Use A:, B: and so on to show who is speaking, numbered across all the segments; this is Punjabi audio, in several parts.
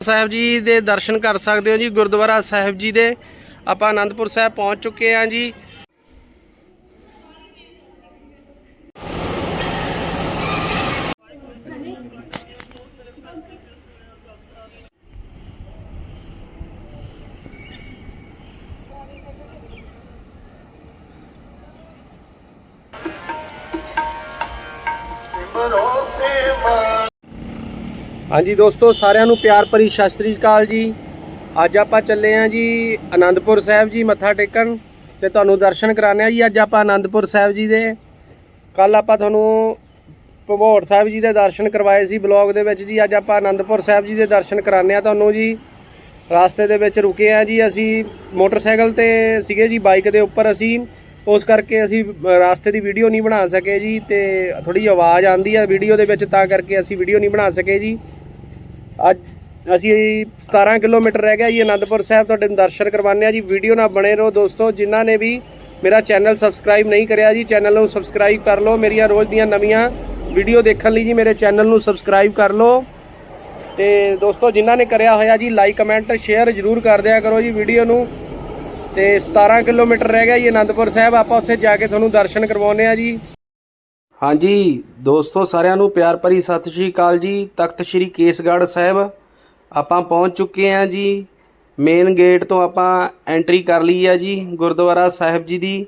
A: ਸਾਹਿਬ ਜੀ ਦੇ ਦਰਸ਼ਨ ਕਰ ਸਕਦੇ ਹੋ ਜੀ, ਗੁਰਦੁਆਰਾ ਸਾਹਿਬ ਜੀ ਦੇ। ਆਪਾਂ ਆਨੰਦਪੁਰ ਸਾਹਿਬ ਪਹੁੰਚ ਚੁੱਕੇ ਹਾਂ ਜੀ। ਹਾਂਜੀ ਦੋਸਤੋ ਸਾਰਿਆਂ ਨੂੰ ਪਿਆਰ ਭਰੀ ਸਤਿ ਸ੍ਰੀ ਅਕਾਲ ਜੀ। ਅੱਜ ਆਪਾਂ ਚੱਲੇ ਆਂ ਜੀ ਆਨੰਦਪੁਰ ਸਾਹਿਬ ਜੀ ਮੱਥਾ ਟੇਕਣ ਤੇ ਤੁਹਾਨੂੰ ਦਰਸ਼ਨ ਕਰਾਣੇ ਆ ਜੀ ਅੱਜ ਆਪਾਂ ਆਨੰਦਪੁਰ ਸਾਹਿਬ ਜੀ ਦੇ। ਕੱਲ ਆਪਾਂ ਤੁਹਾਨੂੰ ਭਗੌੜ ਸਾਹਿਬ ਜੀ ਦੇ ਦਰਸ਼ਨ ਕਰਵਾਏ ਸੀ ਬਲੌਗ ਦੇ ਵਿੱਚ ਜੀ। ਅੱਜ ਆਪਾਂ ਆਨੰਦਪੁਰ ਸਾਹਿਬ ਜੀ ਦੇ ਦਰਸ਼ਨ ਕਰਾਣੇ ਆ ਤੁਹਾਨੂੰ ਜੀ। ਰਾਸਤੇ ਦੇ ਵਿੱਚ ਰੁਕੇ ਆ ਜੀ ਅਸੀਂ ਮੋਟਰਸਾਈਕਲ ਤੇ ਸੀਗੇ ਜੀ ਬਾਈਕ ਦੇ ਉੱਪਰ ਅਸੀਂ। ਉਸ ਕਰਕੇ ਅਸੀਂ ਅ, ਰਾਸਤੇ ਦੀ ਵੀਡੀਓ ਨਹੀਂ ਬਣਾ ਸਕੇ ਜੀ ਤੇ ਥੋੜੀ ਆਵਾਜ਼ ਆਂਦੀ ਆ ਵੀਡੀਓ ਦੇ ਵਿੱਚ ਤਾਂ ਕਰਕੇ ਅਸੀਂ ਵੀਡੀਓ ਨਹੀਂ ਬਣਾ ਸਕੇ ਜੀ। ਅੱਜ ਅਸੀਂ 17 ਕਿਲੋਮੀਟਰ ਰਹਿ ਗਿਆ ਜੀ, ਅਨੰਦਪੁਰ ਸਾਹਿਬ, ਤੁਹਾਡੇ ਨੂੰ ਦਰਸ਼ਨ ਕਰਵਾਉਂਦੇ ਆ ਜੀ। ਵੀਡੀਓ ਨਾਲ ਬਣੇ ਰਹੋ ਦੋਸਤੋ, ਜਿਨ੍ਹਾਂ ਨੇ ਵੀ ਮੇਰਾ ਚੈਨਲ ਸਬਸਕ੍ਰਾਈਬ ਨਹੀਂ ਕਰਿਆ ਜੀ, ਚੈਨਲ ਨੂੰ ਸਬਸਕ੍ਰਾਈਬ ਕਰ ਲਓ। ਮੇਰੀਆਂ ਰੋਜ਼ ਦੀਆਂ ਨਵੀਆਂ ਵੀਡੀਓ ਦੇਖਣ ਲਈ ਜੀ, ਮੇਰੇ ਚੈਨਲ ਨੂੰ ਸਬਸਕ੍ਰਾਈਬ ਕਰ ਲਓ। ਤੇ ਦੋਸਤੋ, ਜਿਨ੍ਹਾਂ ਨੇ ਕਰਿਆ ਹੋਇਆ ਜੀ ਲਾਈਕ ਕਮੈਂਟ ਸ਼ੇਅਰ ਜਰੂਰ ਕਰ ਦਿਆ ਕਰੋ ਜੀ ਵੀਡੀਓ ਨੂੰ। ਤੇ 17 ਕਿਲੋਮੀਟਰ ਰਹਿ ਗਿਆ ਜੀ, ਅਨੰਦਪੁਰ ਸਾਹਿਬ, ਆਪਾਂ ਉੱਥੇ ਜਾ ਕੇ ਤੁਹਾਨੂੰ ਦਰਸ਼ਨ ਕਰਵਾਉਨੇ ਆ ਜੀ। ਹਾਂਜੀ, ਦੋਸਤੋ, ਸਾਰਿਆਂ ਨੂੰ ਪਿਆਰ ਭਰੀ ਸਤਿ ਸ਼੍ਰੀ ਅਕਾਲ ਜੀ। ਤਖਤ ਸ੍ਰੀ ਕੇਸਗੜ੍ਹ ਸਾਹਿਬ, ਆਪਾਂ ਪਹੁੰਚ ਚੁੱਕੇ ਹਾਂ ਜੀ। ਮੇਨ ਗੇਟ ਤੋਂ ਆਪਾਂ ਐਂਟਰੀ ਕਰ ਲਈ ਆ ਜੀ, ਗੁਰਦੁਆਰਾ ਸਾਹਿਬ ਜੀ ਦੀ।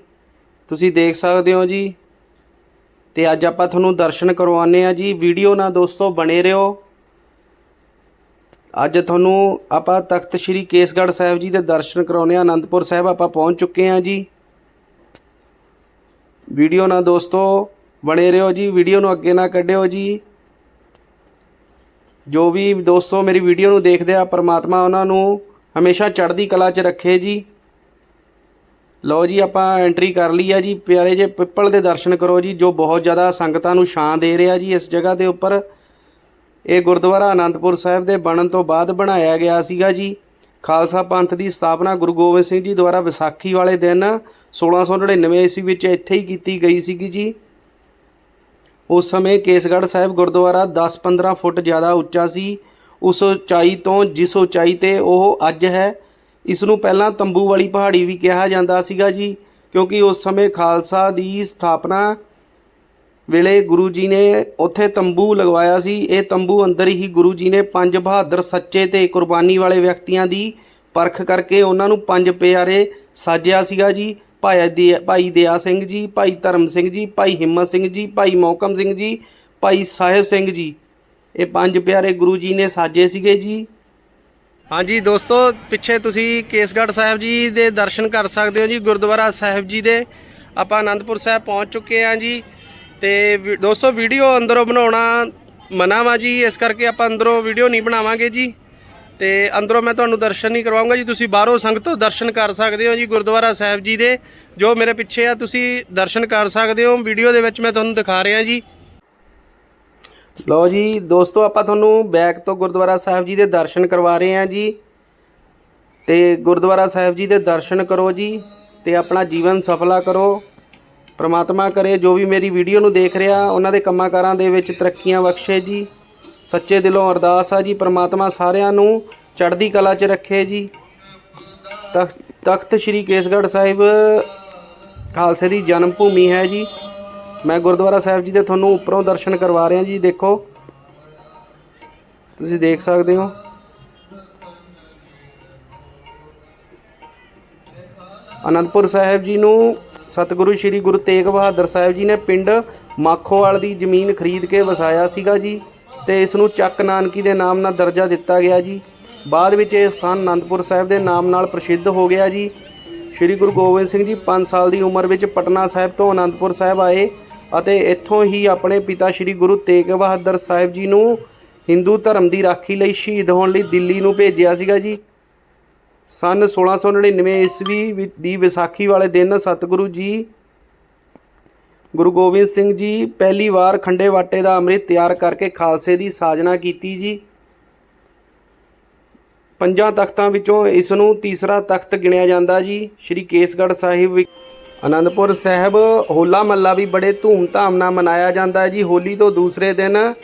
A: ਤੁਸੀਂ ਦੇਖ ਸਕਦੇ ਹੋ ਜੀ। ਤੇ ਅੱਜ ਆਪਾਂ ਤੁਹਾਨੂੰ ਦਰਸ਼ਨ ਕਰਵਾਉਨੇ ਆ ਜੀ। ਵੀਡੀਓ ਨਾਲ ਦੋਸਤੋ, ਬਣੇ ਰਹੋ। ਅੱਜ ਤੁਹਾਨੂੰ ਆਪਾਂ ਤਖਤ ਸ੍ਰੀ ਕੇਸਗੜ੍ਹ ਸਾਹਿਬ ਜੀ ਦੇ ਦਰਸ਼ਨ ਕਰਾਉਨੇ ਆ ਆਨੰਦਪੁਰ ਸਾਹਿਬ ਆਪਾਂ ਪਹੁੰਚ ਚੁੱਕੇ ਹਾਂ ਜੀ। ਵੀਡੀਓ ਨਾਲ ਦੋਸਤੋ ਬਣੇ ਰਹੋ ਜੀ ਵੀਡੀਓ ਨੂੰ ਅੱਗੇ ਨਾ ਕੱਢਿਓ ਜੀ। ਜੋ ਵੀ ਦੋਸਤੋ ਮੇਰੀ ਵੀਡੀਓ ਨੂੰ ਦੇਖਦੇ ਆ, ਪ੍ਰਮਾਤਮਾ ਉਹਨਾਂ ਨੂੰ ਹਮੇਸ਼ਾ ਚੜ੍ਹਦੀ ਕਲਾ 'ਚ ਰੱਖੇ ਜੀ। ਲਓ ਜੀ, ਆਪਾਂ ਐਂਟਰੀ ਕਰ ਲਈ ਆ ਜੀ। ਪਿਆਰੇ ਜੇ ਪਿੱਪਲ ਦੇ ਦਰਸ਼ਨ ਕਰੋ ਜੀ, ਜੋ ਬਹੁਤ ਜ਼ਿਆਦਾ ਸੰਗਤਾਂ ਨੂੰ ਛਾਂ ਦੇ ਰਿਹਾ ਜੀ ਇਸ ਜਗ੍ਹਾ ਦੇ ਉੱਪਰ। ਇਹ ਗੁਰਦੁਆਰਾ ਆਨੰਦਪੁਰ ਸਾਹਿਬ ਦੇ ਬਣਨ ਤੋਂ ਬਾਅਦ ਬਣਾਇਆ ਗਿਆ ਸੀਗਾ ਜੀ। ਖਾਲਸਾ ਪੰਥ ਦੀ ਸਥਾਪਨਾ ਗੁਰੂ ਗੋਬਿੰਦ ਸਿੰਘ ਜੀ ਦੁਆਰਾ ਵਿਸਾਖੀ ਵਾਲੇ ਦਿਨ 1699 ਈਸਵੀ ਵਿੱਚ ਇੱਥੇ ਹੀ ਕੀਤੀ ਗਈ ਸੀਗੀ ਜੀ। ਉਸ ਸਮੇਂ ਕੇਸਗੜ੍ਹ ਸਾਹਿਬ ਗੁਰਦੁਆਰਾ 10-15 ਫੁੱਟ ਜ਼ਿਆਦਾ ਉੱਚਾ ਸੀ। ਉਸ ਉਚਾਈ ਤੋਂ ਜਿਸ ਉਚਾਈ ਤੇ ਉਹ ਅੱਜ ਹੈ, ਇਸ ਨੂੰ ਪਹਿਲਾਂ ਤੰਬੂ ਵਾਲੀ ਪਹਾੜੀ ਵੀ ਕਿਹਾ ਜਾਂਦਾ ਸੀਗਾ ਜੀ, ਕਿਉਂਕਿ ਉਸ ਸਮੇਂ ਖਾਲਸਾ ਦੀ ਸਥਾਪਨਾ ਵੇਲੇ ਗੁਰੂ ਜੀ ਨੇ ਉੱਥੇ ਤੰਬੂ ਲਗਵਾਇਆ ਸੀ। ਇਹ ਤੰਬੂ ਅੰਦਰ ਹੀ ਗੁਰੂ ਜੀ ਨੇ ਪੰਜ ਬਹਾਦਰ ਸੱਚੇ ਤੇ ਕੁਰਬਾਨੀ ਵਾਲੇ ਵਿਅਕਤੀਆਂ ਦੀ ਪਰਖ ਕਰਕੇ ਉਹਨਾਂ ਨੂੰ ਪੰਜ ਪਿਆਰੇ ਸਾਜਿਆ ਸੀਗਾ ਜੀ। ਭਾਈ ਦੇ ਭਾਈ ਦਇਆ ਸਿੰਘ ਜੀ, ਭਾਈ ਧਰਮ ਸਿੰਘ ਜੀ, ਭਾਈ ਹਿੰਮਤ ਸਿੰਘ ਜੀ, ਭਾਈ ਮੌਕਮ ਸਿੰਘ ਜੀ, ਭਾਈ ਸਾਹਿਬ ਸਿੰਘ ਜੀ। ਇਹ ਪੰਜ ਪਿਆਰੇ ਗੁਰੂ ਜੀ ਨੇ ਸਾਜੇ ਸੀਗੇ ਜੀ। ਹਾਂਜੀ ਦੋਸਤੋ, ਪਿੱਛੇ ਤੁਸੀਂ ਕੇਸਗੜ੍ਹ ਸਾਹਿਬ ਜੀ ਦੇ ਦਰਸ਼ਨ ਕਰ ਸਕਦੇ ਹੋ ਜੀ, ਗੁਰਦੁਆਰਾ ਸਾਹਿਬ ਜੀ ਦੇ। ਆਪਾਂ ਆਨੰਦਪੁਰ ਸਾਹਿਬ ਪਹੁੰਚ ਚੁੱਕੇ ਹਾਂ ਜੀ। ਤੇ ਵੀ- ਦੋਸਤੋ, ਵੀਡੀਓ ਅੰਦਰੋਂ ਬਣਾਉਣਾ ਮਨਾ ਵਾ ਜੀ, ਇਸ ਕਰਕੇ ਆਪਾਂ ਅੰਦਰੋਂ ਵੀਡੀਓ ਨਹੀਂ ਬਣਾਵਾਂਗੇ ਜੀ। ਤੇ ਅੰਦਰੋਂ ਮੈਂ ਤੁਹਾਨੂੰ ਦਰਸ਼ਨ ਨਹੀਂ ਕਰਵਾਉਂਗਾ ਜੀ। ਤੁਸੀਂ ਬਾਹਰੋਂ ਸੰਗਤੋਂ ਦਰਸ਼ਨ ਕਰ ਸਕਦੇ ਹੋ ਜੀ, ਗੁਰਦੁਆਰਾ ਸਾਹਿਬ ਜੀ ਦੇ। ਜੋ ਮੇਰੇ ਪਿੱਛੇ ਆ, ਤੁਸੀਂ ਦਰਸ਼ਨ ਕਰ ਸਕਦੇ ਹੋ। ਵੀਡੀਓ ਦੇ ਵਿੱਚ ਮੈਂ ਤੁਹਾਨੂੰ ਦਿਖਾ ਰਿਹਾ ਜੀ। ਲਓ ਜੀ, ਦੋਸਤੋ, ਆਪਾਂ ਤੁਹਾਨੂੰ ਬੈਕ ਤੋਂ ਗੁਰਦੁਆਰਾ ਸਾਹਿਬ ਜੀ ਦੇ ਦਰਸ਼ਨ ਕਰਵਾ ਰਹੇ ਹਾਂ ਜੀ। ਤੇ ਗੁਰਦੁਆਰਾ ਸਾਹਿਬ ਜੀ ਦੇ ਦਰਸ਼ਨ ਕਰੋ ਜੀ ਤੇ ਆਪਣਾ ਜੀਵਨ ਸਫਲਾ ਕਰੋ। ਪ੍ਰਮਾਤਮਾ ਕਰੇ, ਜੋ ਵੀ ਮੇਰੀ ਵੀਡੀਓ ਨੂੰ ਦੇਖ ਰਿਹਾ, ਉਹਨਾਂ ਦੇ ਕੰਮਾਂ ਕਾਰਾਂ ਦੇ ਵਿੱਚ ਤਰੱਕੀਆਂ ਬਖਸ਼ੇ ਜੀ। ਸੱਚੇ ਦਿਲੋਂ ਅਰਦਾਸ ਆ ਜੀ, ਪ੍ਰਮਾਤਮਾ ਸਾਰਿਆਂ ਨੂੰ ਚੜ੍ਹਦੀ ਕਲਾ 'ਚ ਰੱਖੇ ਜੀ। ਤਖਤ ਤਖਤ ਸ੍ਰੀ ਕੇਸਗੜ੍ਹ ਸਾਹਿਬ ਖਾਲਸੇ ਦੀ ਜਨਮ ਭੂਮੀ ਹੈ ਜੀ। ਮੈਂ ਗੁਰਦੁਆਰਾ ਸਾਹਿਬ ਜੀ ਦੇ ਤੁਹਾਨੂੰ ਉੱਪਰੋਂ ਦਰਸ਼ਨ ਕਰਵਾ ਰਿਹਾ ਜੀ, ਦੇਖੋ। ਤੁਸੀਂ ਦੇਖ ਸਕਦੇ ਹੋ। ਅਨੰਦਪੁਰ ਸਾਹਿਬ ਜੀ ਨੂੰ ਸਤਿਗੁਰੂ ਸ੍ਰੀ ਗੁਰੂ ਤੇਗ ਬਹਾਦਰ ਸਾਹਿਬ ਜੀ ਨੇ ਪਿੰਡ ਮਾਖੋਵਾਲ ਦੀ ਜ਼ਮੀਨ ਖਰੀਦ ਕੇ ਵਸਾਇਆ ਸੀਗਾ ਜੀ। ਤੇ ਇਸ ਨੂੰ ਚੱਕ ਨਾਨਕੀ ਦੇ ਨਾਮ ਨਾਲ ਦਰਜਾ ਦਿੱਤਾ ਗਿਆ ਜੀ। ਬਾਅਦ ਵਿੱਚ ਇਹ ਸਥਾਨ ਅਨੰਦਪੁਰ ਸਾਹਿਬ ਦੇ ਨਾਮ ਨਾਲ ਪ੍ਰਸਿੱਧ ਹੋ ਗਿਆ ਜੀ। ਸ੍ਰੀ ਗੁਰੂ ਗੋਬਿੰਦ ਸਿੰਘ ਜੀ 5 ਸਾਲ ਦੀ ਉਮਰ ਵਿੱਚ ਪਟਨਾ ਸਾਹਿਬ ਤੋਂ ਅਨੰਦਪੁਰ ਸਾਹਿਬ ਆਏ ਅਤੇ ਇੱਥੋਂ ਹੀ ਆਪਣੇ ਪਿਤਾ ਸ੍ਰੀ ਗੁਰੂ ਤੇਗ ਬਹਾਦਰ ਸਾਹਿਬ ਜੀ ਨੂੰ ਹਿੰਦੂ ਧਰਮ ਦੀ ਰਾਖੀ ਲਈ ਸ਼ਹੀਦ ਹੋਣ ਲਈ ਦਿੱਲੀ ਨੂੰ ਭੇਜਿਆ ਸੀਗਾ ਜੀ। ਸਨ 1699 ਈਸਵੀ ਵਿ- ਦੀ ਵਿਸਾਖੀ ਵਾਲੇ ਦਿਨ ਸਤਿਗੁਰੂ ਜੀ ਗੁਰੂ ਗੋਬਿੰਦ ਸਿੰਘ ਜੀ ਪਹਿਲੀ ਵਾਰ ਖੰਡੇ ਵਾਟੇ ਦਾ ਅੰਮ੍ਰਿਤ ਤਿਆਰ ਕਰਕੇ ਖਾਲਸੇ ਦੀ ਸਾਜਨਾ ਕੀਤੀ ਜੀ। ਪੰਜਾਂ ਤਖਤਾਂ ਵਿੱਚੋਂ ਇਸ ਨੂੰ ਤੀਸਰਾ ਤਖਤ ਗਿਣਿਆ ਜਾਂਦਾ ਜੀ, ਸ਼੍ਰੀ ਕੇਸਗੜ੍ਹ ਸਾਹਿਬ ਵਿ- ਅਨੰਦਪੁਰ ਸਾਹਿਬ, ਹੋਲਾ ਮਹੱਲਾ ਵੀ ਬੜੇ ਧੂਮ-ਧਾਮ ਨਾਲ ਮਨਾਇਆ ਜਾਂਦਾ ਹੈ ਜੀ। ਹੋਲੀ ਤੋਂ ਦੂਸਰੇ ਦਿਨ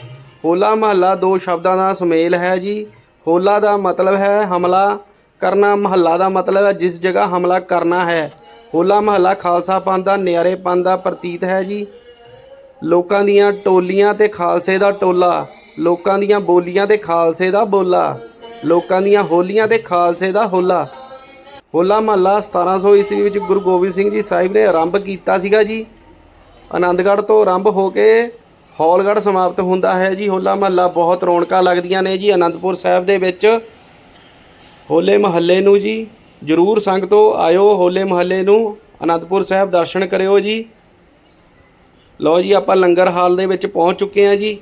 A: ਹੋਲਾ ਮਹੱਲਾ ਦੋ ਸ਼ਬਦਾਂ ਦਾ ਸੁਮੇਲ ਹੈ ਜੀ। ਹੋਲਾ ਦਾ ਮਤਲਬ ਹੈ ਹਮਲਾ, ਕਰਨਾ ਮਹੱਲਾ ਦਾ ਮਤਲਬ ਹੈ ਜਿਸ ਜਗ੍ਹਾ ਹਮਲਾ ਕਰਨਾ ਹੈ। ਹੋਲਾ ਮਹੱਲਾ ਖਾਲਸਾ ਪੰਥ ਦਾ ਨਿਆਰੇ ਪੰਥ ਦਾ ਪ੍ਰਤੀਤ ਹੈ ਜੀ। ਲੋਕਾਂ ਦੀਆਂ ਟੋਲੀਆਂ ਤੇ ਖਾਲਸੇ ਦਾ ਟੋਲਾ, ਲੋਕਾਂ ਦੀਆਂ ਬੋਲੀਆਂ ਤੇ ਖਾਲਸੇ ਦਾ ਬੋਲਾ, ਲੋਕਾਂ ਦੀਆਂ ਹੋਲੀਆਂ ਤੇ ਖਾਲਸੇ ਦਾ ਹੋਲਾ। ਹੋਲਾ ਮਹੱਲਾ 1700 ਈਸਵੀ ਵਿੱਚ ਗੁਰੂ ਗੋਬਿੰਦ ਸਿੰਘ ਜੀ ਸਾਹਿਬ ਨੇ ਆਰੰਭ ਕੀਤਾ ਸੀਗਾ ਜੀ। ਆਨੰਦਗੜ੍ਹ ਤੋਂ ਆਰੰਭ ਹੋ ਕੇ ਹੌਲਗੜ੍ਹ ਸਮਾਪਤ ਹੁੰਦਾ ਹੈ ਜੀ। ਹੋਲਾ ਮਹੱਲਾ ਬਹੁਤ ਰੌਣਕਾਂ ਲੱਗਦੀਆਂ ਨੇ ਜੀ ਆਨੰਦਪੁਰ ਸਾਹਿਬ ਦੇ ਵਿੱਚ। ਹੋਲੇ ਮਹੱਲੇ ਨੂੰ ਜੀ ਜਰੂਰ ਸੰਗਤੋ ਆਇਓ ਹੋਲੇ ਮਹੱਲੇ ਨੂੰ, ਅਨੰਦਪੁਰ ਸਾਹਿਬ ਦਰਸ਼ਨ ਕਰਿਓ ਜੀ। ਲਓ ਜੀ, ਆਪਾਂ ਲੰਗਰ ਹਾਲ ਦੇ ਵਿੱਚ ਪਹੁੰਚ ਚੁੱਕੇ ਹਾਂ ਜੀ।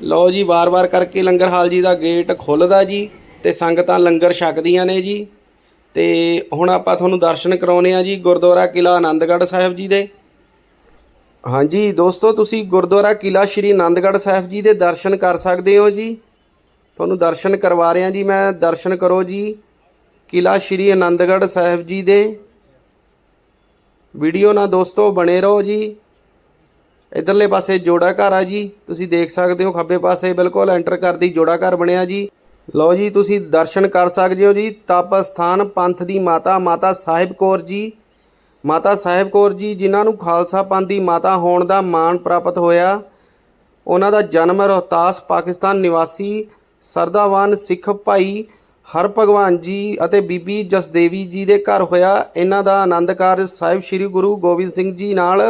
A: ਲਓ ਜੀ, ਵਾਰ-ਵਾਰ ਕਰਕੇ ਲੰਗਰ ਹਾਲ ਜੀ ਦਾ ਗੇਟ ਖੁੱਲਦਾ ਜੀ ਤੇ ਸੰਗਤਾਂ ਲੰਗਰ ਛਕਦੀਆਂ ਨੇ ਜੀ। ਤੇ ਹੁਣ ਆਪਾਂ ਤੁਹਾਨੂੰ ਦਰਸ਼ਨ ਕਰਾਉਨੇ ਆ ਜੀ ਗੁਰਦੁਆਰਾ ਕਿਲਾ ਆਨੰਦਗੜ੍ਹ ਸਾਹਿਬ ਜੀ ਦੇ। ਹਾਂਜੀ, ਦੋਸਤੋ, ਤੁਸੀਂ ਗੁਰਦੁਆਰਾ ਕਿਲਾ ਸ਼੍ਰੀ ਆਨੰਦਗੜ੍ਹ ਸਾਹਿਬ ਜੀ ਦੇ ਦਰਸ਼ਨ ਕਰ ਸਕਦੇ ਹੋ ਜੀ। ਤੁਹਾਨੂੰ ਦਰਸ਼ਨ ਕਰਵਾ ਰਿਹਾ ਜੀ ਮੈਂ, ਦਰਸ਼ਨ ਕਰੋ ਜੀ। ਕਿਲਾ ਸ਼੍ਰੀ ਅਨੰਦਗੜ੍ਹ ਸਾਹਿਬ ਜੀ ਦੇ। ਵੀਡੀਓ ਨਾਲ ਦੋਸਤੋ ਬਣੇ ਰਹੋ ਜੀ। ਇਧਰਲੇ ਪਾਸੇ ਜੋੜਾ ਘਰ ਆ ਜੀ। ਤੁਸੀਂ ਦੇਖ ਸਕਦੇ ਹੋ ਖੱਬੇ ਪਾਸੇ ਬਿਲਕੁਲ ਐਂਟਰ ਕਰਦੀ ਜੋੜਾ ਘਰ ਬਣਿਆ ਜੀ। ਲਓ ਜੀ, ਤੁਸੀਂ ਦਰਸ਼ਨ ਕਰ ਸਕਦੇ ਹੋ ਜੀ। ਤਪ ਸਥਾਨ ਪੰਥ ਦੀ ਮਾਤਾ ਮਾਤਾ ਸਾਹਿਬ ਕੌਰ ਜੀ। ਮਾਤਾ ਸਾਹਿਬ ਕੌਰ ਜੀ, ਜਿਨ੍ਹਾਂ ਨੂੰ ਖਾਲਸਾ ਪੰਥ ਦੀ ਮਾਤਾ ਹੋਣ ਦਾ ਮਾਣ ਪ੍ਰਾਪਤ ਹੋਇਆ। ਉਹਨਾਂ ਦਾ ਜਨਮ ਰੋਹਤਾਸ, ਪਾਕਿਸਤਾਨ ਨਿਵਾਸੀ ਸਰਦਾਵਾਨ ਸਿੱਖ ਭਾਈ ਹਰ ਭਗਵਾਨ ਜੀ ਅਤੇ ਬੀਬੀ ਜਸਦੇਵੀ ਜੀ ਦੇ ਘਰ ਹੋਇਆ ਇਹਨਾਂ ਦਾ ਆਨੰਦ ਕਾਰਜ ਸਾਹਿਬ ਸ੍ਰੀ ਗੁਰੂ ਗੋਬਿੰਦ ਸਿੰਘ ਜੀ ਨਾਲ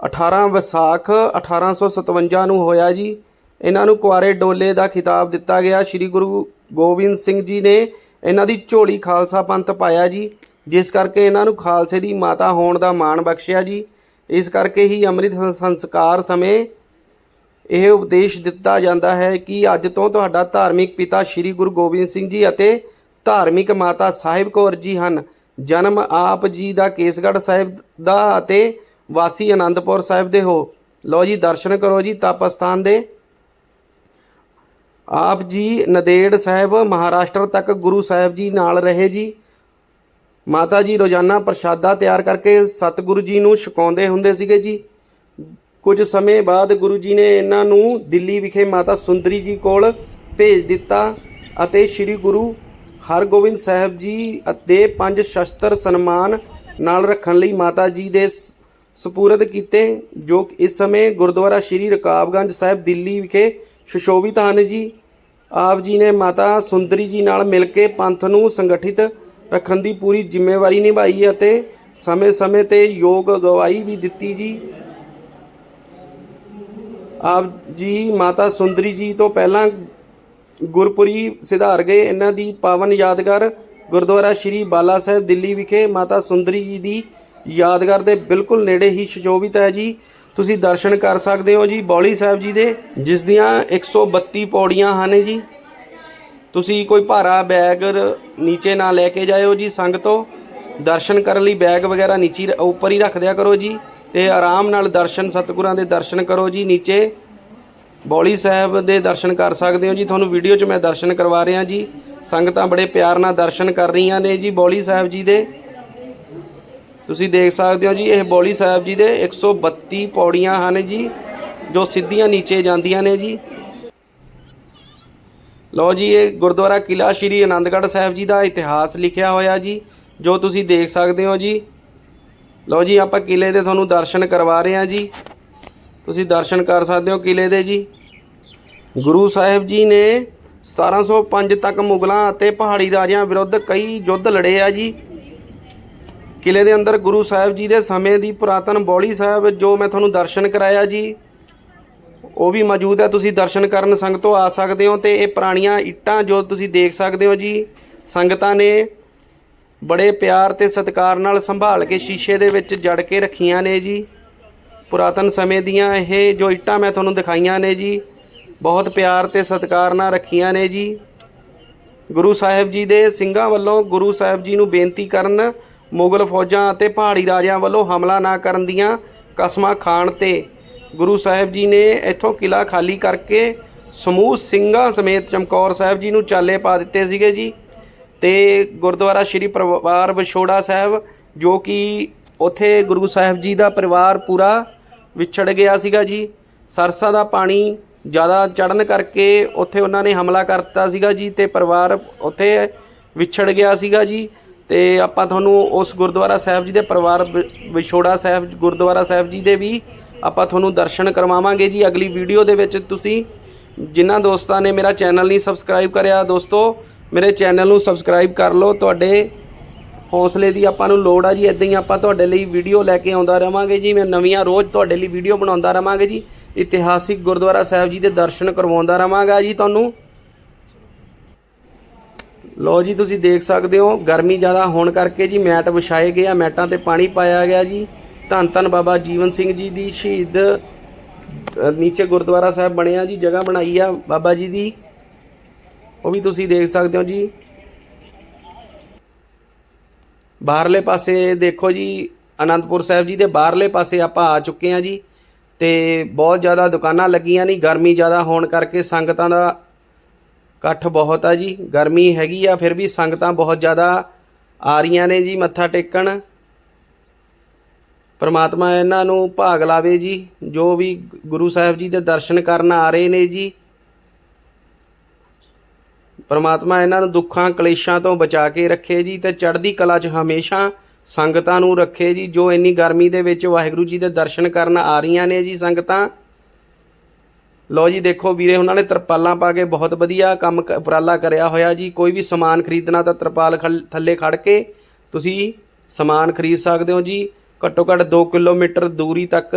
A: 18 ਵਿਸਾਖ 1857 ਨੂੰ ਹੋਇਆ ਜੀ। ਇਹਨਾਂ ਨੂੰ ਕੁਆਰੇ ਡੋਲੇ ਦਾ ਖਿਤਾਬ ਦਿੱਤਾ ਗਿਆ। ਸ੍ਰੀ ਗੁਰੂ ਗੋਬਿੰਦ ਸਿੰਘ ਜੀ ਨੇ ਇਹਨਾਂ ਦੀ ਝੋਲੀ ਖਾਲਸਾ ਪੰਥ ਪਾਇਆ ਜੀ, ਜਿਸ ਕਰਕੇ ਇਹਨਾਂ ਨੂੰ ਖਾਲਸੇ ਦੀ ਮਾਤਾ ਹੋਣ ਦਾ ਮਾਣ ਬਖਸ਼ਿਆ ਜੀ। ਇਸ ਕਰਕੇ ਹੀ ਅੰਮ੍ਰਿਤ ਸੰਸਕਾਰ ਸਮੇਂ ਇਹ ਉਪਦੇਸ਼ ਦਿੱਤਾ ਜਾਂਦਾ ਹੈ ਕਿ ਅੱਜ ਤੋਂ ਤੁਹਾਡਾ ਧਾਰਮਿਕ ਪਿਤਾ ਸ੍ਰੀ ਗੁਰੂ ਗੋਬਿੰਦ ਸਿੰਘ ਜੀ ਅਤੇ ਧਾਰਮਿਕ ਮਾਤਾ ਸਾਹਿਬ ਕੌਰ ਜੀ ਹਨ। ਜਨਮ ਆਪ ਜੀ ਦਾ ਕੇਸਗੜ੍ਹ ਸਾਹਿਬ ਦਾ ਅਤੇ ਵਾਸੀ ਆਨੰਦਪੁਰ ਸਾਹਿਬ ਦੇ ਹੋ। ਲਓ ਜੀ, ਦਰਸ਼ਨ ਕਰੋ ਜੀ, ਤਪਸਥਾਨ ਦੇ। ਆਪ ਜੀ ਨਦੇੜ ਸਾਹਿਬ, ਮਹਾਰਾਸ਼ਟਰ ਤੱਕ ਗੁਰੂ ਸਾਹਿਬ ਜੀ ਨਾਲ ਰਹੇ ਜੀ। ਮਾਤਾ ਜੀ ਰੋਜ਼ਾਨਾ ਪ੍ਰਸ਼ਾਦਾ ਤਿਆਰ ਕਰਕੇ ਸਤਿਗੁਰੂ ਜੀ ਨੂੰ ਛਕਾਉਂਦੇ ਹੁੰਦੇ ਸੀਗੇ ਜੀ। ਕੁਝ ਸਮੇਂ ਬਾਅਦ ਗੁਰੂ ਜੀ ਨੇ ਇਹਨਾਂ ਨੂੰ ਦਿੱਲੀ ਵਿਖੇ ਮਾਤਾ ਸੁੰਦਰੀ ਜੀ ਕੋਲ ਭੇਜ ਦਿੱਤਾ ਅਤੇ ਸ੍ਰੀ ਗੁਰੂ ਹਰਗੋਬਿੰਦ ਸਾਹਿਬ ਜੀ ਅਤੇ ਪੰਜ ਸ਼ਸਤਰ ਸਨਮਾਨ ਨਾਲ ਰੱਖਣ ਲਈ ਮਾਤਾ ਜੀ ਦੇ ਸਪੂਰਦ ਕੀਤੇ, ਜੋ ਇਸ ਸਮੇਂ ਗੁਰਦੁਆਰਾ ਸ੍ਰੀ ਰਕਾਬਗੰਜ ਸਾਹਿਬ ਦਿੱਲੀ ਵਿਖੇ ਸੁਸ਼ੋਭਿਤ ਹਨ ਜੀ। ਆਪ ਜੀ ਨੇ ਮਾਤਾ ਸੁੰਦਰੀ ਜੀ ਨਾਲ ਮਿਲ ਕੇ ਪੰਥ ਨੂੰ ਸੰਗਠਿਤ ਰੱਖਣ ਦੀ ਪੂਰੀ ਜ਼ਿੰਮੇਵਾਰੀ ਨਿਭਾਈ ਅਤੇ ਸਮੇਂ-ਸਮੇਂ ਤੇ ਯੋਗ ਅਗਵਾਈ ਵੀ ਦਿੱਤੀ ਜੀ। ਆਪ ਜੀ ਮਾਤਾ ਸੁੰਦਰੀ ਜੀ ਤੋਂ ਪਹਿਲਾਂ ਗੁਰਪੁਰੀ ਸਿਧਾਰ ਗਏ। ਇਹਨਾਂ ਦੀ ਪਾਵਨ ਯਾਦਗਾਰ ਗੁਰਦੁਆਰਾ ਸ਼੍ਰੀ ਬਾਲਾ ਸਾਹਿਬ ਦਿੱਲੀ ਵਿਖੇ ਮਾਤਾ ਸੁੰਦਰੀ ਜੀ ਦੀ ਯਾਦਗਾਰ ਦੇ ਬਿਲਕੁਲ ਨੇੜੇ ਹੀ ਸੁਸ਼ੋਭਿਤ ਹੈ ਜੀ। ਤੁਸੀਂ ਦਰਸ਼ਨ ਕਰ ਸਕਦੇ ਹੋ ਜੀ ਬੌਲੀ ਸਾਹਿਬ ਜੀ ਦੇ, ਜਿਸ ਦੀਆਂ 132 ਪੌੜੀਆਂ ਹਨ ਜੀ। ਤੁਸੀਂ ਕੋਈ ਭਾਰਾ ਬੈਗ ਨੀਚੇ ਨਾ ਲੈ ਕੇ ਜਾਇਓ ਜੀ ਸੰਗ ਤੋਂ ਦਰਸ਼ਨ ਕਰਨ ਲਈ ਬੈਗ ਵਗੈਰਾ ਨੀਚੇ ਉੱਪਰ ਹੀ ਰੱਖ ਦਿਆ ਕਰੋ ਜੀ। ਤੇ ਆਰਾਮ ਨਾਲ ਦਰਸ਼ਨ, ਸਤਿਗੁਰਾਂ ਦੇ ਦਰਸ਼ਨ ਕਰੋ ਜੀ, ਨੀਚੇ ਬੌਲੀ ਸਾਹਿਬ ਦੇ ਦਰਸ਼ਨ ਕਰ ਸਕਦੇ ਹੋ ਜੀ। ਤੁਹਾਨੂੰ ਵੀਡੀਓ 'ਚ ਮੈਂ ਦਰਸ਼ਨ ਕਰਵਾ ਰਿਹਾ ਜੀ। ਸੰਗਤਾਂ ਬੜੇ ਪਿਆਰ ਨਾਲ ਦਰਸ਼ਨ ਕਰ ਰਹੀਆਂ ਨੇ ਜੀ ਬੌਲੀ ਸਾਹਿਬ ਜੀ ਦੇ। ਤੁਸੀਂ ਦੇਖ ਸਕਦੇ ਹੋ ਜੀ, ਇਹ ਬੌਲੀ ਸਾਹਿਬ ਜੀ ਦੇ 132 ਪੌੜੀਆਂ ਹਨ ਜੀ, ਜੋ ਸਿੱਧੀਆਂ ਨੀਚੇ ਜਾਂਦੀਆਂ ਨੇ ਜੀ। ਲਓ ਜੀ, ਇਹ ਗੁਰਦੁਆਰਾ ਕਿਲਾ ਸ਼੍ਰੀ ਆਨੰਦਗੜ੍ਹ ਸਾਹਿਬ ਜੀ ਦਾ ਇਤਿਹਾਸ ਲਿਖਿਆ ਹੋਇਆ ਜੀ, ਜੋ ਤੁਸੀਂ ਦੇਖ ਸਕਦੇ ਹੋ ਜੀ। ਲਓ ਜੀ, ਆਪਾਂ ਕਿਲੇ ਦੇ ਤੁਹਾਨੂੰ ਦਰਸ਼ਨ ਕਰਵਾ ਰਹੇ ਹਾਂ ਜੀ। ਤੁਸੀਂ ਦਰਸ਼ਨ ਕਰ ਸਕਦੇ ਹੋ ਕਿਲੇ ਦੇ ਜੀ। ਗੁਰੂ ਸਾਹਿਬ ਜੀ ਨੇ 1705 ਤੱਕ ਮੁਗਲਾਂ ਅਤੇ ਪਹਾੜੀ ਰਾਜਿਆਂ ਵਿਰੁੱਧ ਕਈ ਯੁੱਧ ਲੜੇ ਆ ਜੀ। ਕਿਲੇ ਦੇ ਅੰਦਰ ਗੁਰੂ ਸਾਹਿਬ ਜੀ ਦੇ ਸਮੇਂ ਦੀ ਪੁਰਾਤਨ ਬੌਲੀ ਸਾਹਿਬ, ਜੋ ਮੈਂ ਤੁਹਾਨੂੰ ਦਰਸ਼ਨ ਕਰਾਇਆ ਜੀ, ਉਹ ਵੀ ਮੌਜੂਦ ਹੈ। ਤੁਸੀਂ ਦਰਸ਼ਨ ਕਰਨ ਸੰਗਤੋਂ ਆ ਸਕਦੇ ਹੋ ਤੇ ਇਹ ਪੁਰਾਣੀਆਂ ਇੱਟਾਂ ਜੋ ਤੁਸੀਂ ਦੇਖ ਸਕਦੇ ਹੋ ਜੀ, ਸੰਗਤਾਂ ਨੇ ਬੜੇ ਪਿਆਰ ਤੇ ਸਤਿਕਾਰ ਨਾਲ ਸੰਭਾਲ ਕੇ ਸ਼ੀਸ਼ੇ ਦੇ ਵਿੱਚ ਜੜ ਕੇ ਰੱਖੀਆਂ ਨੇ ਜੀ। ਪੁਰਾਤਨ ਸਮੇਂ ਦੀਆਂ ਇਹ ਜੋ ਇੱਟਾਂ ਮੈਂ ਤੁਹਾਨੂੰ ਦਿਖਾਈਆਂ ਨੇ ਜੀ, ਬਹੁਤ ਪਿਆਰ ਤੇ ਸਤਿਕਾਰ ਨਾਲ ਰੱਖੀਆਂ ਨੇ ਜੀ। ਗੁਰੂ ਸਾਹਿਬ ਜੀ ਦੇ ਸਿੰਘਾਂ ਵੱਲੋਂ ਗੁਰੂ ਸਾਹਿਬ ਜੀ ਨੂੰ ਬੇਨਤੀ ਕਰਨ, ਮੁਗਲ ਫੌਜਾਂ ਅਤੇ ਪਹਾੜੀ ਰਾਜਿਆਂ ਵੱਲੋਂ ਹਮਲਾ ਨਾ ਕਰਨ ਦੀਆਂ ਕਸਮਾਂ ਖਾਣ ਤੇ ਗੁਰੂ ਸਾਹਿਬ ਜੀ ਨੇ ਇੱਥੋਂ ਕਿਲਾ ਖਾਲੀ ਕਰਕੇ ਸਮੂਹ ਸਿੰਘਾਂ ਸਮੇਤ ਚਮਕੌਰ ਸਾਹਿਬ ਜੀ ਨੂੰ ਚਾਲੇ ਪਾ ਦਿੱਤੇ ਸੀਗੇ ਜੀ। ਤੇ ਗੁਰਦੁਆਰਾ ਸ਼੍ਰੀ ਪਰਿਵਾਰ ਵਿਛੋੜਾ ਸਾਹਿਬ, ਜੋ ਕਿ ਉੱਥੇ ਗੁਰੂ ਸਾਹਿਬ ਜੀ ਦਾ ਪਰਿਵਾਰ ਪੂਰਾ ਵਿਛੜ ਗਿਆ ਸੀਗਾ ਜੀ। ਸਰਸਾ ਦਾ ਪਾਣੀ ਜ਼ਿਆਦਾ ਚੜਨ ਕਰਕੇ ਉੱਥੇ ਉਹਨਾਂ ਨੇ ਹਮਲਾ ਕਰਤਾ ਸੀਗਾ ਜੀ ਤੇ ਪਰਿਵਾਰ ਉੱਥੇ ਵਿਛੜ ਗਿਆ ਸੀਗਾ ਜੀ। ਤੇ ਆਪਾਂ ਤੁਹਾਨੂੰ ਉਸ ਗੁਰਦੁਆਰਾ ਸਾਹਿਬ ਜੀ ਦੇ ਪਰਿਵਾਰ ਵਿ- ਵਿਛੋੜਾ ਸਾਹਿਬ, ਗੁਰਦੁਆਰਾ ਸਾਹਿਬ ਜੀ ਦੇ ਵੀ ਆਪਾਂ ਤੁਹਾਨੂੰ ਦਰਸ਼ਨ ਕਰਵਾਵਾਂਗੇ ਜੀ। ਅਗਲੀ ਵੀਡੀਓ ਦੇ ਵਿੱਚ ਤੁਸੀਂ ਜਿਨ੍ਹਾਂ ਦੋਸਤਾਂ ਨੇ ਮੇਰਾ ਚੈਨਲ ਨਹੀਂ ਸਬਸਕ੍ਰਾਈਬ ਕਰਿਆ ਦੋਸਤੋ ਮੇਰੇ ਚੈਨਲ ਨੂੰ ਸਬਸਕ੍ਰਾਈਬ ਕਰ ਲਓ। ਤੁਹਾਡੇ ਹੌਸਲੇ ਦੀ ਆਪਾਂ ਨੂੰ ਲੋੜ ਆ ਜੀ। ਇਦਾਂ ਹੀ ਆਪਾਂ ਤੁਹਾਡੇ ਲਈ ਵੀਡੀਓ ਲੈ ਕੇ ਆਉਂਦਾ ਰਵਾਂਗੇ ਜੀ। ਮੈਂ ਨਵੀਆਂ ਰੋਜ਼ ਤੁਹਾਡੇ ਲਈ ਵੀਡੀਓ ਬਣਾਉਂਦਾ ਰਵਾਂਗੇ ਜੀ। ਇਤਿਹਾਸਿਕ ਗੁਰਦੁਆਰਾ ਸਾਹਿਬ ਜੀ ਦੇ ਦਰਸ਼ਨ ਕਰਵਾਉਂਦਾ ਰਵਾਂਗਾ ਜੀ ਤੁਹਾਨੂੰ। ਲੋ ਜੀ, ਤੁਸੀਂ ਦੇਖ ਸਕਦੇ ਹੋ, ਗਰਮੀ ਜ਼ਿਆਦਾ ਹੋਣ ਕਰਕੇ ਜੀ ਮੈਟ ਵਿਛਾਏ ਗਏ ਆ। ਮੈਟਾਂ ਤੇ ਪਾਣੀ ਪਾਇਆ ਗਿਆ ਜੀ। ਧੰਨ ਧੰਨ ਬਾਬਾ ਜੀਵਨ ਸਿੰਘ ਜੀ ਦੀ ਸ਼ਹੀਦ ਨੀਚੇ ਗੁਰਦੁਆਰਾ ਸਾਹਿਬ ਬਣਿਆ ਜੀ, ਜਗ੍ਹਾ ਬਣਾਈ ਆ ਬਾਬਾ ਜੀ ਦੀ। ਉਹ ਵੀ ਤੁਸੀਂ ਦੇਖ ਸਕਦੇ ਹੋ ਜੀ। ਬਾਹਰਲੇ ਪਾਸੇ ਦੇਖੋ ਜੀ, ਅਨੰਦਪੁਰ ਸਾਹਿਬ ਜੀ ਦੇ ਬਾਹਰਲੇ ਪਾਸੇ ਆਪਾਂ ਆ ਚੁੱਕੇ ਹਾਂ ਜੀ ਤੇ ਬਹੁਤ ਜ਼ਿਆਦਾ ਦੁਕਾਨਾਂ ਲੱਗੀਆਂ ਨਹੀਂ ਗਰਮੀ ਜ਼ਿਆਦਾ ਹੋਣ ਕਰਕੇ ਸੰਗਤਾਂ ਦਾ ਇਕੱਠ ਬਹੁਤ ਆ ਜੀ। ਗਰਮੀ ਹੈਗੀ ਆ, ਫਿਰ ਵੀ ਸੰਗਤਾਂ ਬਹੁਤ ਜ਼ਿਆਦਾ ਆ ਰਹੀਆਂ ਨੇ ਜੀ, ਮੱਥਾ ਟੇਕਣ। ਪਰਮਾਤਮਾ ਇਹਨਾਂ ਨੂੰ ਭਾਗ ਲਾਵੇ ਜੀ, ਜੋ ਵੀ ਗੁਰੂ ਸਾਹਿਬ ਜੀ ਦੇ ਦਰਸ਼ਨ ਕਰਨ ਆ ਰਹੇ ਨੇ ਜੀ। ਪਰਮਾਤਮਾ ਇਹਨਾਂ ਨੂੰ ਦੁੱਖਾਂ, ਕਲੇਸ਼ਾਂ ਤੋਂ ਬਚਾ ਕੇ ਰੱਖੇ ਜੀ ਤੇ ਚੜ੍ਹਦੀ ਕਲਾ 'ਚ ਹਮੇਸ਼ਾ ਸੰਗਤਾਂ ਨੂੰ ਰੱਖੇ ਜੀ, ਜੋ ਇੰਨੀ ਗਰਮੀ ਦੇ ਵਿੱਚ ਵਾਹਿਗੁਰੂ ਜੀ ਦੇ ਦਰਸ਼ਨ ਕਰਨ ਆ ਰਹੀਆਂ ਨੇ ਜੀ ਸੰਗਤਾਂ। ਲੋ ਜੀ, ਦੇਖੋ ਵੀਰੇ, ਉਹਨਾਂ ਨੇ ਤਰਪਾਲਾਂ ਪਾ ਕੇ ਬਹੁਤ ਵਧੀਆ ਕੰਮ ਉਪਰਾਲਾ ਕਰਿਆ ਹੋਇਆ ਜੀ। ਕੋਈ ਵੀ ਸਮਾਨ ਖਰੀਦਣਾ ਤਾਂ ਤਰਪਾਲ ਖਲ- ਥੱਲੇ ਖੜ ਕੇ ਤੁਸੀਂ ਸਮਾਨ ਖਰੀਦ ਸਕਦੇ ਹੋ ਜੀ। ਘੱਟੋ ਘੱਟ 2 ਕਿਲੋਮੀਟਰ ਦੂਰੀ ਤੱਕ